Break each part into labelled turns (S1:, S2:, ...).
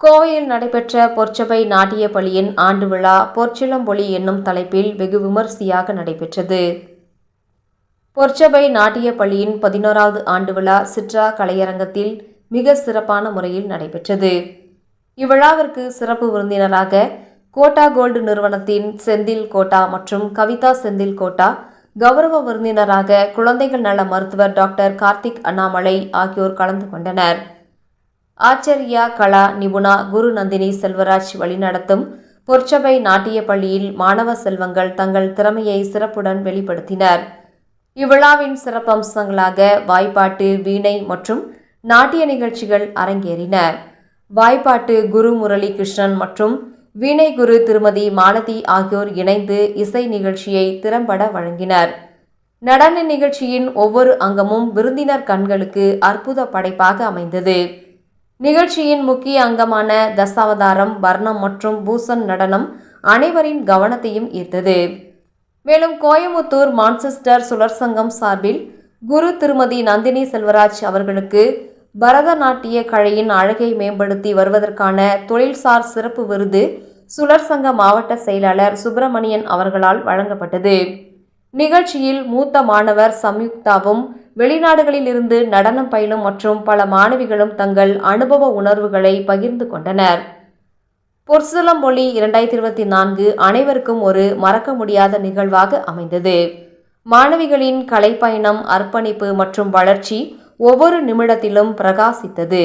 S1: கோவையில் நடைபெற்ற பொற்சபை நாட்டிய பள்ளியின் ஆண்டு விழா பொற்சிலம்பொலி என்னும் தலைப்பில் வெகு விமரிசையாக நடைபெற்றது. பொற்சபை நாட்டிய பள்ளியின் பதினோராவது ஆண்டு விழா சிட்ரா கலையரங்கத்தில் மிக சிறப்பான முறையில் நடைபெற்றது. இவ்விழாவிற்கு சிறப்பு விருந்தினராக கோட்டா கோல்டு நிறுவனத்தின் செந்தில் கோட்டா மற்றும் கவிதா செந்தில் கோட்டா கௌரவ விருந்தினராக குழந்தைகள் நல மருத்துவர் டாக்டர் கார்த்திக் அண்ணாமலை ஆகியோர் கலந்து கொண்டனர். ஆச்சரியா கலா நிபுணா குரு நந்தினி செல்வராஜ் வழிநடத்தும் பொற்சபை நாட்டிய பள்ளியில் மாணவ செல்வங்கள் தங்கள் திறமையை சிறப்புடன் வெளிப்படுத்தினர். இவ்விழாவின் சிறப்பம்சங்களாக வாய்ப்பாட்டு வீணை மற்றும் நாட்டிய நிகழ்ச்சிகள் அரங்கேறின. வாய்ப்பாட்டு குரு முரளி கிருஷ்ணன் மற்றும் வீணை குரு திருமதி மாலதி ஆகியோர் இணைந்து இசை நிகழ்ச்சியை திறம்பட வழங்கினர். நடன நிகழ்ச்சியின் ஒவ்வொரு அங்கமும் விருந்தினர் கண்களுக்கு அற்புத படைப்பாக அமைந்தது. நிகழ்ச்சியின் முக்கிய அங்கமான தசாவதாரம் வர்ணம் மற்றும் பூசன் நடனம் அனைவரின் கவனத்தையும் ஈர்த்தது. மேலும் கோயமுத்தூர் மான்செஸ்டர் சுழற்சங்கம் சார்பில் குரு திருமதி நந்தினி செல்வராஜ் அவர்களுக்கு பரதநாட்டிய கலையின் அழகை மேம்படுத்தி வருவதற்கான தொழில்சார் சிறப்பு விருது சுழற்சங்க மாவட்ட செயலாளர் சுப்பிரமணியன் அவர்களால் வழங்கப்பட்டது. நிகழ்ச்சியில் மூத்த மாணவர் சம்யுக்தாவும் வெளிநாடுகளில் இருந்து நடனம் பயிலும் மற்றும் பல மாணவிகளும் தங்கள் அனுபவ உணர்வுகளை பகிர்ந்து கொண்டனர். பொற்சுலம்பொலி இரண்டாயிரத்தி இருபத்தி நான்கு அனைவருக்கும் ஒரு மறக்க முடியாத நிகழ்வாக அமைந்தது. மாணவிகளின் கலைப்பயணம் அர்ப்பணிப்பு மற்றும் வளர்ச்சி ஒவ்வொரு நிமிடத்திலும் பிரகாசித்தது.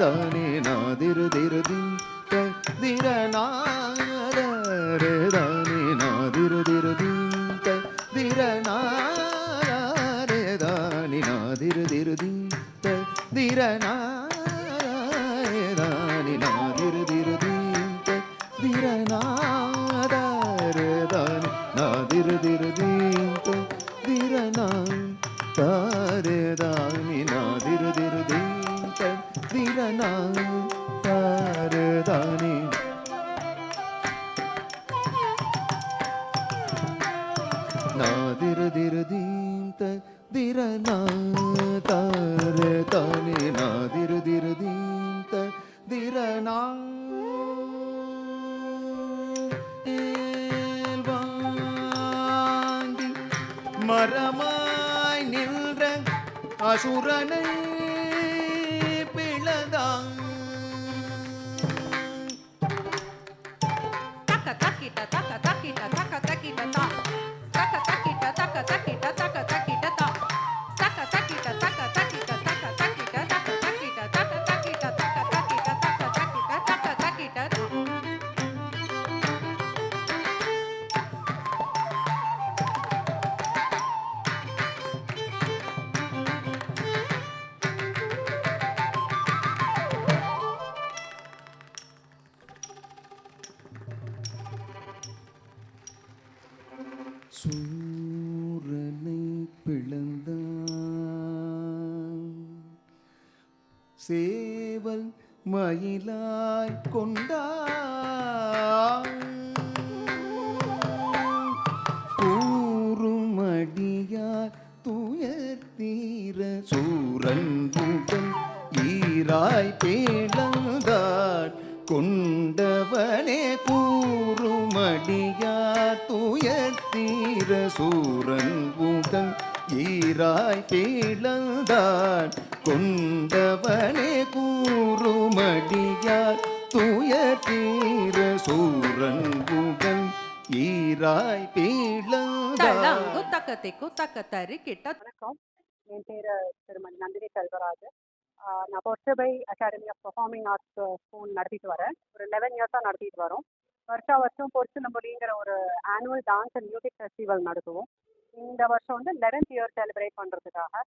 S2: ದಾನಿ ನಾದಿರು ದಿರು ದಿನ್ ತಕ್ದಿರ ನಾದ ರೇ ದಾನಿ ನಾದಿರು ದಿರು ದಿನ್ ತಕ್ದಿರ ನಾದ ರೇ ದಾನಿ ನಾದಿರು ದಿರು ದಿನ್ ತಕ್ದಿರ ನಾದ ದಾನಿ ನಾದಿರು ದಿರು ದಿನ್ ತಕ್ದಿರ ನಾದ ರೇ ದಾನಿ ನಾದಿರು ದಿರು ದಿನ್ ತಕ್ದಿರ ನಾದ நாதிரு திருதீந்த திரநா தாரதானி நாதிரு திருதீந்த திரநா வாங்கி மரமாய் நின்ற அசுரனை பிளதான்
S3: Taka takita
S2: சூரனை பிளந்தான். சேவல் மயிலாய் கொண்டான். கூறுமடியார் துயர் தீர சூரன் புகழ் ஈராய் பேழந்தார் கொண்டவனே கூறுமடியார் துயர் தீர சூரன் புகழ் ஈராய் பேளந்தாள் கொண்டவனே கூறுமடியார் துயர் தீர சூரன் புகழ் ஈராய்
S3: Talangu takatiku takatari kita.
S4: வணக்கம். என் பேர் திருமதி நந்தினி செல்வராஜ் ஆஹ் நான் Porsabai academy of performing arts school நடத்திட்டு வரேன். ஒரு லெவன் இயர்ஸாக நடத்திட்டு வரோம். வருஷா வருஷம் பொற்சிலம்பொலிங்கிற ஒரு annual dance and music festival நடத்துவோம். இந்த வருஷம் வந்து லெவன்த் இயர் செலிப்ரேட் பண்ணுறதுக்காக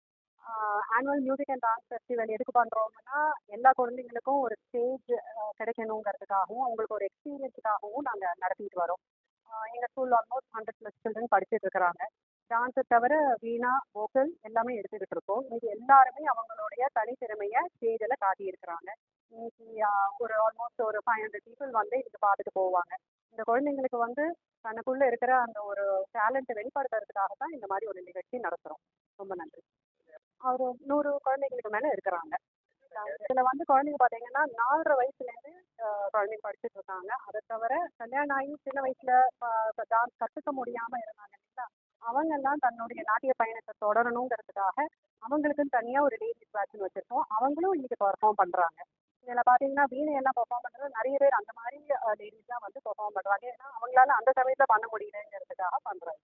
S4: annual music and dance festival எதுக்கு பண்ணுறோம்னா எல்லா குழந்தைங்களுக்கும் ஒரு ஸ்டேஜ் கிடைக்கணுங்கிறதுக்காகவும் அவங்களுக்கு ஒரு எக்ஸ்பீரியன்ஸுக்காகவும் நாங்கள் நடத்திட்டு வரோம். எங்கள் ஸ்கூலில் ஆல்மோஸ்ட் ஹண்ட்ரட் ப்ளஸ் சில்ட்ரன் படிச்சுட்டு இருக்கிறாங்க. டான்ஸை தவிர வீணா வோக்கல் எல்லாமே எடுத்துக்கிட்டு இருக்கோம். இது எல்லாருமே அவங்களுடைய தனித்திறமையை ஸ்டேஜில் காட்டியிருக்கிறாங்க. இன்னைக்கு ஒரு ஆல்மோஸ்ட் ஒரு ஃபைவ் ஹண்ட்ரட் பீப்புள் வந்து இதுக்கு பார்த்துட்டு போவாங்க. இந்த குழந்தைங்களுக்கு வந்து தனக்குள்ள இருக்கிற அந்த ஒரு டேலண்ட்டை வெளிப்படுத்துறதுக்காக தான் இந்த மாதிரி ஒரு நிகழ்ச்சி நடத்துகிறோம் ரொம்ப நன்றி. ஒரு நூறு குழந்தைங்களுக்கு மேலே இருக்கிறாங்க. இதில் வந்து குழந்தைங்க பார்த்தீங்கன்னா நாலரை வயசுலேருந்து குழந்தைங்க படிச்சுட்டு இருக்காங்க. அதை தவிர கல்யாணம் ஆகி சின்ன வயசில் டான்ஸ் கற்றுக்க முடியாமல் இருந்தாங்க இல்லைங்களா? அவங்கெல்லாம் தன்னுடைய நாட்டிய பயணத்தை தொடரணுங்கிறதுக்காக அவங்களுக்குன்னு தனியாக ஒரு லேடிஸ் பேட்ச்னு வச்சுருக்கோம். அவங்களும் இன்னைக்கு பர்ஃபார்ம் பண்ணுறாங்க இதில் பார்த்தீங்கன்னா வீணை என்ன பெர்ஃபார்ம் பண்ணுறது நிறைய பேர் அந்த மாதிரி லேடிஸ் தான் வந்து பெர்ஃபார்ம் பண்ணுறாங்க ஏன்னா அவங்களால அந்த சமயத்தில் பண்ண முடியலங்கிறதுக்காக பண்ணுறாங்க